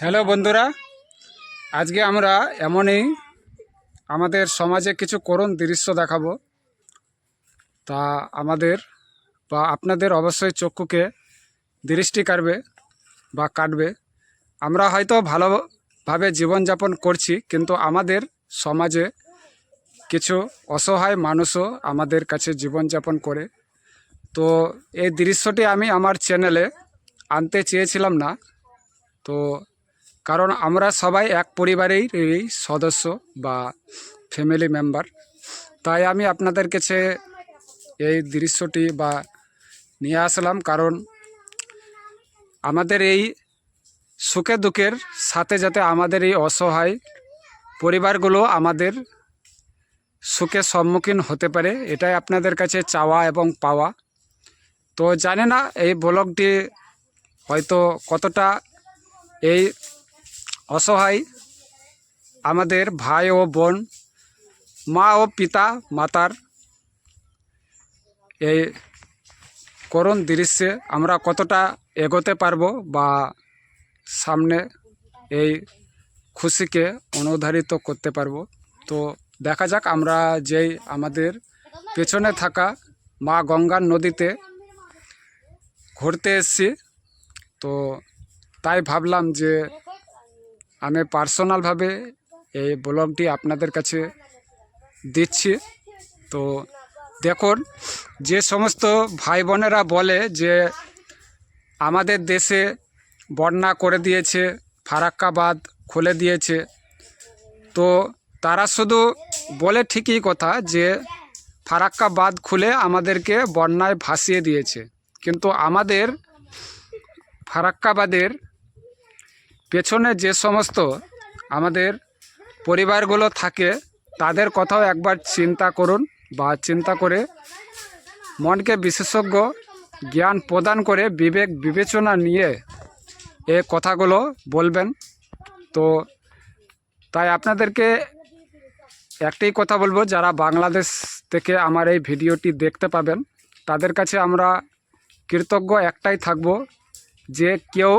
Hello বন্ধুরা, আজকে আমরা এমনই আমাদের সমাজে কিছু করুণ দৃশ্য দেখাবো। তা আমাদের বা আপনাদের অবশ্যই চক্ষুকে দৃষ্টি কাটবে বা কাটবে। আমরা হয়তো ভালোভাবে জীবনযাপন করছি, কিন্তু আমাদের সমাজে কিছু অসহায় মানুষও আমাদের কাছে জীবনযাপন করে। তো এই দৃশ্যটি আমি আমার চ্যানেলে আনতে চেয়েছিলাম না তো কারণ আমরা সবাই এক পরিবারেই এই সদস্য বা ফ্যামিলি মেম্বার তাই আমি আপনাদের কাছে এই দৃশ্যটি বা নিয়ে আসলাম কারণ আমাদের এই সুখে দুঃখের সাথে যাতে আমাদের এই অসহায় পরিবারগুলো আমাদের সুখের সম্মুখীন হতে পারে, এটাই আপনাদের কাছে চাওয়া এবং পাওয়া। তো জানে না এই ব্লগটি হয়তো কতটা এই অসহায় আমাদের ভাই ও বোন, মা ও পিতা মাতার এই করুণ দৃশ্যে আমরা কতটা এগোতে পারব বা সামনে এই খুশিকে অনুধারিত করতে পারব। তো দেখা যাক আমরা যেই আমাদের পেছনে থাকা মা গঙ্গার নদীতে ঘুরতে এসেছি। তো তাই ভাবলাম যে আমি পার্সোনালভাবে এই ব্লগটি আপনাদের কাছে দিচ্ছি। তো দেখুন, যে সমস্ত ভাই বোনেরা বলে যে আমাদের দেশে বন্যা করে দিয়েছে, ফারাক্কাবাদ খুলে দিয়েছে, তো তারা শুধু বলে ঠিকই কথা যে ফারাক্কা বাঁধ খুলে আমাদেরকে বন্যায় ভাসিয়ে দিয়েছে। কিন্তু আমাদের ফারাক্কাবাদের পেছনে যে সমস্ত আমাদের পরিবারগুলো থাকে, তাদের কথাও একবার চিন্তা করুন বা চিন্তা করে মনকে বিশেষজ্ঞ জ্ঞান প্রদান করে বিবেক বিবেচনা নিয়ে এ কথাগুলো বলবেন। তো তাই আপনাদেরকে একটাই কথা বলব, যারা বাংলাদেশ থেকে আমার এই ভিডিওটি দেখতে পাবেন, তাদের কাছে আমরা কৃতজ্ঞ একটাই থাকব যে কেউ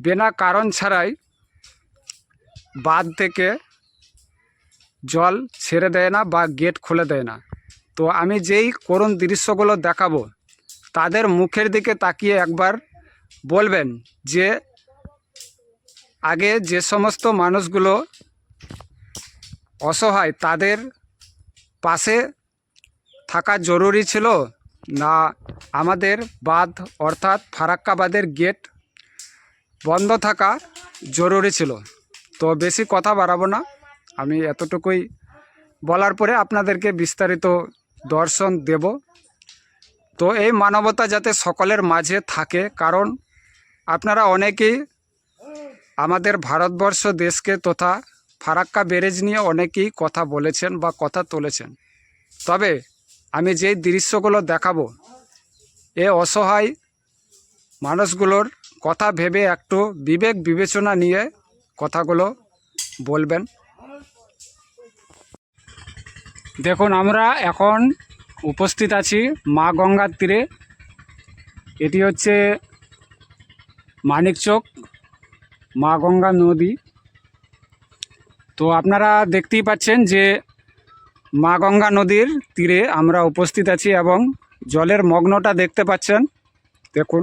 বিনা কারণ ছাড়াই বাঁধ থেকে জল ছেড়ে দেয় না বা গেট খুলে দেয় না। তো আমি যেই করুণ দৃশ্যগুলো দেখাবো, তাদের মুখের দিকে তাকিয়ে একবার বলবেন যে, আগে যে সমস্ত মানুষগুলো অসহায়, তাদের পাশে থাকা জরুরি ছিল না আমাদের বাঁধ অর্থাৎ ফারাক্কাবাদের গেট বন্ধ থাকা জরুরি ছিল। তো বেশি কথা বাড়াবো না। আমি এতটুকুই বলার পরে আপনাদেরকে বিস্তারিত দর্শন দেব। তো এই মানবতা যাতে সকলের মাঝে থাকে, কারণ আপনারা অনেকেই আমাদের ভারতবর্ষ দেশকে তথা ফারাক্কা ব্যারেজ নিয়ে অনেকেই কথা বলেছেন বা কথা তুলেছেন। তবে আমি যেই দৃশ্যগুলো দেখাবো, এ অসহায় মানুষগুলোর কথা ভেবে একটু বিবেক বিবেচনা নিয়ে কথাগুলো বলবেন। দেখুন, আমরা এখন উপস্থিত আছি মা গঙ্গার তীরে। এটি হচ্ছে মানিকচক মা গঙ্গা নদী। তো আপনারা দেখতেই পাচ্ছেন যে মা গঙ্গা নদীর তীরে আমরা উপস্থিত আছি এবং জলের মগ্নটা দেখতে পাচ্ছেন। দেখুন।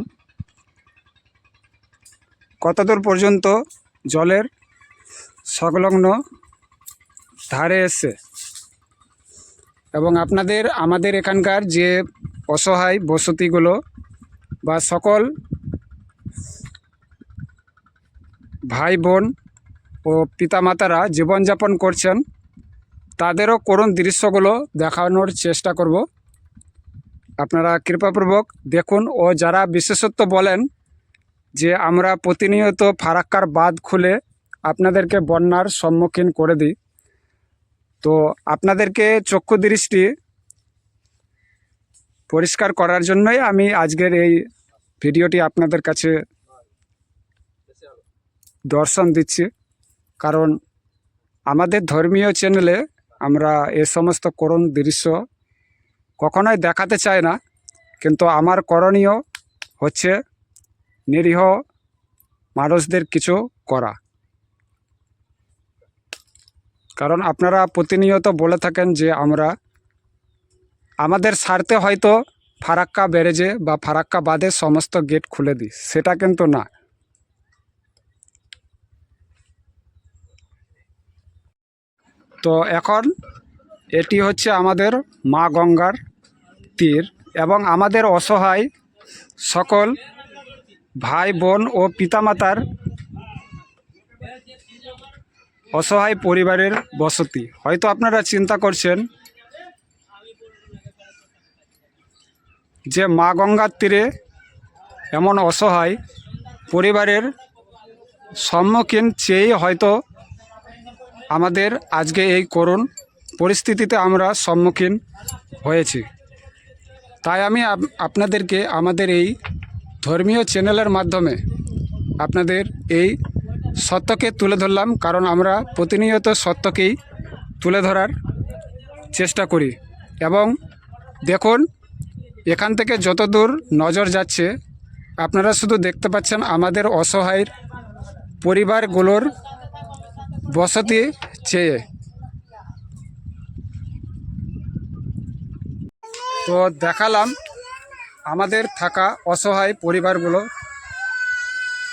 কতদূর পর্যন্ত জলের সংলগ্ন ধারে এসছে? এবং আপনাদের, আমাদের এখানকার যে অসহায় বসতিগুলো বা সকল ভাই বোন ও পিতামাতারা জীবনযাপন করছেন, তাদেরও করুণ দৃশ্যগুলো দেখানোর চেষ্টা করব। আপনারা কৃপাপূর্বক দেখুন ও যারা বিশেষত্ব বলেন যে আমরা প্রতিনিয়ত ফারাক্কার বাঁধ খুলে আপনাদেরকে বন্যার সম্মুখীন করে দিই। তো আপনাদেরকে চক্ষু দৃষ্টি পরিষ্কার করার জন্যই আমি আজকের এই ভিডিওটি আপনাদের কাছে দর্শন দিচ্ছি। কারণ আমাদের ধর্মীয় চ্যানেলে আমরা এ সমস্ত করুণ দৃশ্য কখনোই দেখাতে চাই না, কিন্তু আমার করণীয় হচ্ছে নিরীহ মানুষদের কিছু করা। কারণ আপনারা প্রতিনিয়ত বলে থাকেন যে আমরা, আমাদের স্বার্থে হয়তো ফারাক্কা ব্যারেজে বা ফারাক্কা বাদে সমস্ত গেট খুলে দিই, সেটা কিন্তু না। তো এখন এটি হচ্ছে আমাদের মা গঙ্গার তীর এবং আমাদের অসহায় সকল ভাই বোন ও পিতামাতার অসহায় পরিবারের বসতি। হয়তো আপনারা চিন্তা করছেন যে মা গঙ্গার তীরে এমন অসহায় পরিবারের সম্মুখীন চেয়েই হয়তো আমাদের আজকে এই করুণ পরিস্থিতিতে আমরা সম্মুখীন হয়েছি। তাই আমি আপ- আপনাদেরকে আমাদের এই ধর্মীয় চ্যানেলের মাধ্যমে আপনাদের এই সত্যকে তুলে ধরলাম, কারণ আমরা প্রতিনিয়ত সত্যকেই তুলে ধরার চেষ্টা করি। এবং দেখুন, এখান থেকে যত দূর নজর যাচ্ছে, আপনারা শুধু দেখতে পাচ্ছেন আমাদের অসহায় পরিবারগুলোর বসতি চেয়ে। তো দেখালাম আমাদের থাকা অসহায় পরিবারগুলো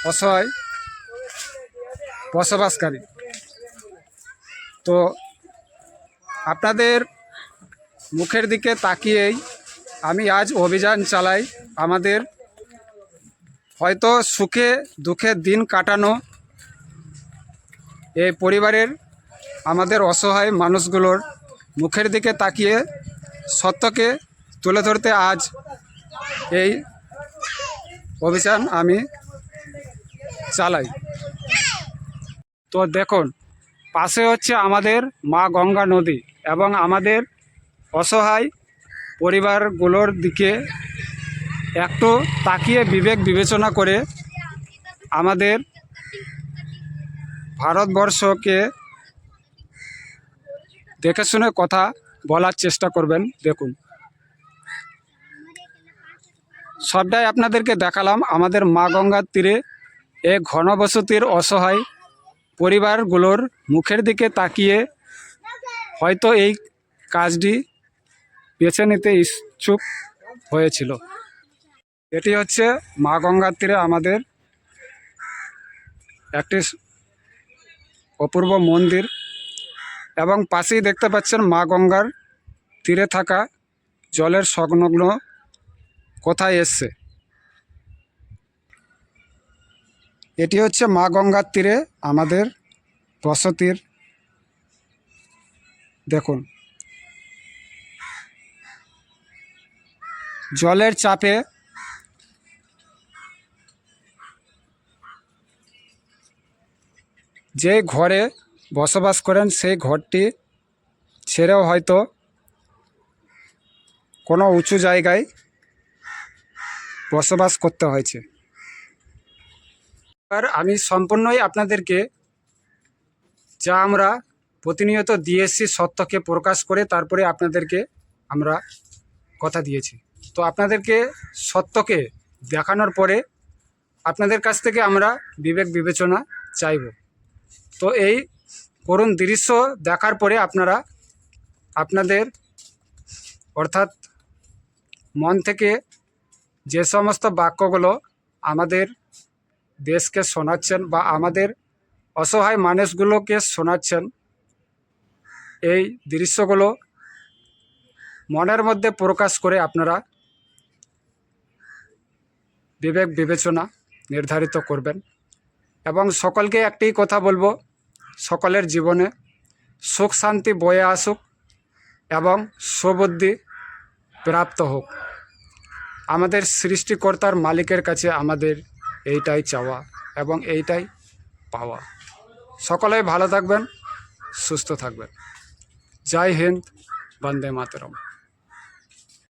অসহায় বসবাসকারী। তো আপনাদের মুখের দিকে তাকিয়েই আমি আজ অভিযান চালাই। আমাদের হয়তো সুখে দুঃখে দিন কাটানো এই পরিবারের আমাদের অসহায় মানুষগুলোর মুখের দিকে তাকিয়ে সত্যকে তুলে ধরতে আজ এই অভিযান আমি চালাই। তো দেখুন, পাশে হচ্ছে আমাদের মা গঙ্গা নদী এবং আমাদের অসহায় পরিবারগুলোর দিকে একটু তাকিয়ে বিবেক বিবেচনা করে আমাদের ভারতবর্ষকে দেখে শুনে কথা বলার চেষ্টা করবেন। দেখুন। সবটাই আপনাদেরকে দেখালাম। আমাদের মা গঙ্গার তীরে এ ঘনবসতির অসহায় পরিবারগুলোর মুখের দিকে তাকিয়ে হয়তো এই কাজটি বেছে নিতে ইচ্ছুক হয়েছিল। এটি হচ্ছে মা গঙ্গার তীরে আমাদের একটি অপূর্ব মন্দির এবং পাশেই দেখতে পাচ্ছেন মা গঙ্গার তীরে থাকা জলের সংলগ্ন কোথায় এসছে? এটি হচ্ছে মা গঙ্গার তীরে আমাদের বসতির, দেখুন। জলের চাপে যে ঘরে বসবাস করেন, সেই ঘরটি ছেড়েও হয়তো কোনো উঁচু জায়গায় বসবাস করতে হয়েছে। আর আমি সম্পূর্ণই আপনাদেরকে যা আমরা প্রতিনিয়ত দিয়ে সত্যকে প্রকাশ করে তারপরে আপনাদেরকে আমরা কথা দিয়েছি। তো আপনাদেরকে সত্যকে দেখানোর পরে আপনাদের কাছ থেকে আমরা বিবেক বিবেচনা চাইব। তো এই করুণ দৃশ্য দেখার পরে আপনারা আপনাদের অর্থাৎ মন থেকে যে সমস্ত বাক্যগুলো আমাদের দেশকে শোনাচ্ছেন বা আমাদের অসহায় মানুষগুলোকে শোনাচ্ছেন, এই দৃশ্যগুলো মনের মধ্যে প্রকাশ করে আপনারা বিবেক বিবেচনা নির্ধারিত করবেন। এবং সকলকে একটি কথা বলব, সকলের জীবনে সুখ শান্তি বয়ে আসুক এবং সুবুদ্ধি প্রাপ্ত হোক। আমাদের সৃষ্টিকর্তার মালিকের কাছে আমাদের এইটাই চাওয়া এবং এইটাই পাওয়া। সকলে ভালো থাকবেন, সুস্থ থাকবেন। জয় হিন্দ, বন্দে মাতরম।